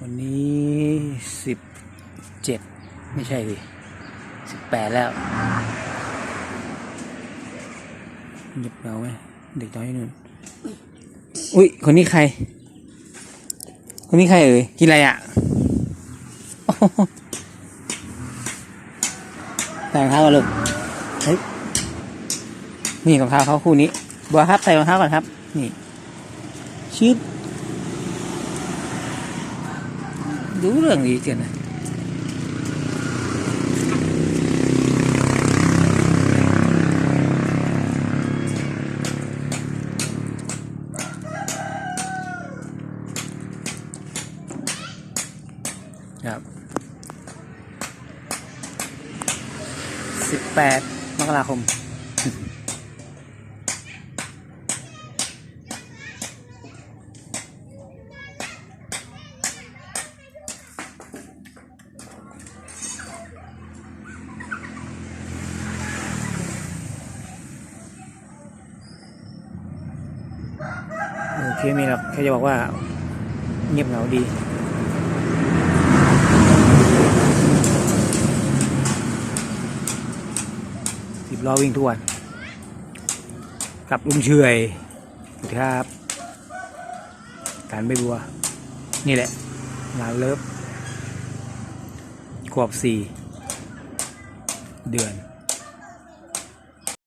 วันนี้สิบเจ็ดไม่ใช่ดิสิบแปดแล้วเงียบเหงาไหมเด็กน้อยนู่นอุ้ยคนนี้ใคร คนนี้ใครเอ่ยกินอะไรอะใส่รองเท้าก่อนลูกเฮ้ยนี่รองเท้าเขาคู่นี้บัวครับใส่รองเท้าก่อนครับ นี่ชืด ดูเรื่องดีเกินนะครับสิบแปดมกราคม โอเคไม่หรอกแค่จะบอกว่าเงียบเหงาดี สิบล้อวิ่งทุกวันกับลุงเฉยดีครับ การใบบัว นี่แหละงานเลิฟขวบสี่ เดือน